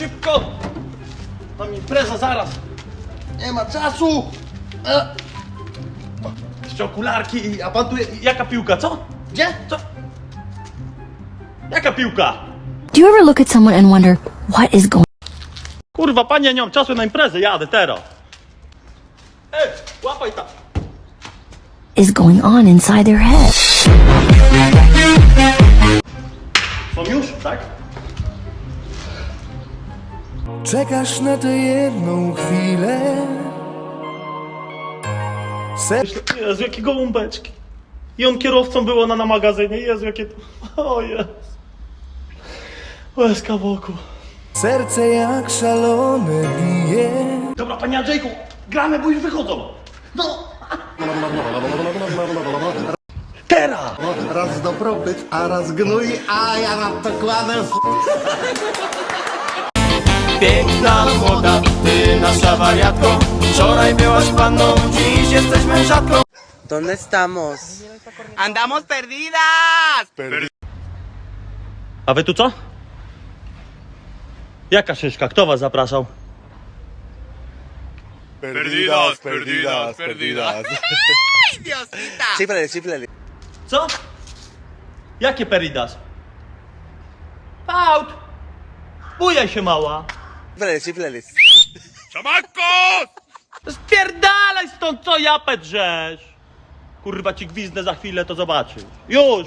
szybko! Tam impreza zaraz! Nie ma czasu! E. Jeszcze okularki, a pan tu... Jaka piłka, co? Gdzie? Co? Jaka piłka? Do you ever look at someone and wonder what is going Kurwa, panie, nie mam czasu na imprezę, jadę teraz. Ej, łapaj tam. is going on inside their head? Czekasz na tę jedną chwilę Serce Jezu, jakie gołąbeczki. I on kierowcą był, ona na magazynie. Jezu, jakie to... O Jezu. Łezka wokół. Serce jak szalone bije Dobra, panie Andrzejku, gramy, bo już wychodzą. No. Teraz! Raz dobrobyt, a raz gnój, a ja na to kładę Piękna młoda, ty nasza wariatko Wczoraj byłaś panną, dziś jesteś mężatką ¿Dónde estamos? Andamos perdidas! A wy tu co? Jaka szyszka? Kto was zapraszał? Perdidas, perdidas, perdidas. Chífrale, chífrale. Co? Jakie peridas? Aut! Bujaj się mała! Chífrale, chífrale. ¡Chamacos! Spierdalaj stąd, co japę drzesz! Kurwa ci gwizdnę za chwilę, to zobaczysz. Już!